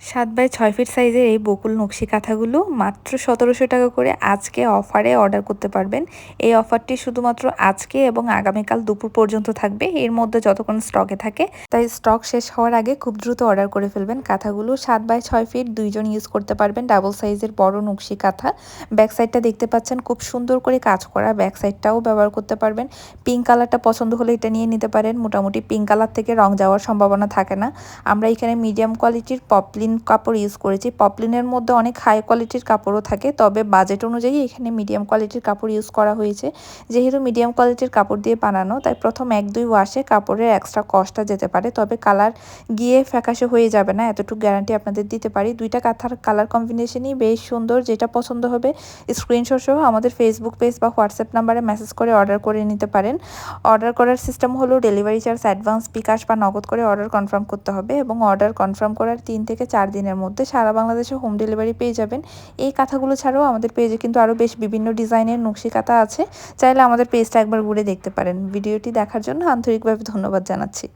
সাত বাই ছয় ফিট সাইজের এই বকুল নকশি কাঁথাগুলো মাত্র সতেরোশো টাকা করে আজকে অফারে অর্ডার করতে পারবেন। এই অফারটি শুধুমাত্র আজকে এবং আগামীকাল দুপুর পর্যন্ত থাকবে। এর মধ্যে যতক্ষণ স্টকে থাকে, তাই স্টক শেষ হওয়ার আগে খুব দ্রুত অর্ডার করে ফেলবেন। কাঁথাগুলো সাত বাই ছয় ফিট দুইজন ইউজ করতে পারবেন ডাবল সাইজের বড় নকশি কাঁথা। ব্যাক সাইডটা দেখতে পাচ্ছেন, খুব সুন্দর করে কাজ করা ব্যাক সাইডটাও ব্যবহার করতে পারবেন। পিঙ্ক কালারটা পছন্দ হলে এটা নিয়ে নিতে পারেন। মোটামুটি পিঙ্ক কালার থেকে রং যাওয়ার সম্ভাবনা থাকে না। আমরা এখানে মিডিয়াম কোয়ালিটির পপলিন পপলিন কাপড় ইউজ করেছি। পপলিনের মধ্যে অনেক হাই কোয়ালিটির কাপড়ও থাকে, তবে বাজেট অনুযায়ী এখানে মিডিয়াম কোয়ালিটির কাপড় ইউজ করা হয়েছে। যেহেতু মিডিয়াম কোয়ালিটির কাপড় দিয়ে বানানো, তাই প্রথম এক দুই ওয়াশে কাপড়ের এক্সট্রা কস্টটা যেতে পারে, তবে কালার গিয়ে ফ্যাকাশে হয়ে যাবে না, এতটুকু গ্যারান্টি আপনাদের দিতে পারি। দুইটা কাঁথার কালার কম্বিনেশনই বেশ সুন্দর, যেটা পছন্দ হবে স্ক্রিনশট সহ আমাদের ফেসবুক পেজ বা হোয়াটসঅ্যাপ নাম্বারে মেসেজ করে অর্ডার করে নিতে পারেন। অর্ডার করার সিস্টেম হলো ডেলিভারি চার্জ অ্যাডভান্স বিকাশ বা নগদ করে অর্ডার কনফার্ম করতে হবে এবং অর্ডার কনফার্ম করার তিন থেকে চার দিনের মধ্যে সারা বাংলাদেশে হোম ডেলিভারি পেয়ে যাবেন। এই কাঁথাগুলো ছাড়াও আমাদের পেজে কিন্তু আরও বেশ বিভিন্ন ডিজাইনের নকশি কাঁথা আছে। চাইলে আমাদের পেজটা একবার ঘুরে দেখতে পারেন। ভিডিওটি দেখার জন্য আন্তরিকভাবে ধন্যবাদ জানাচ্ছি।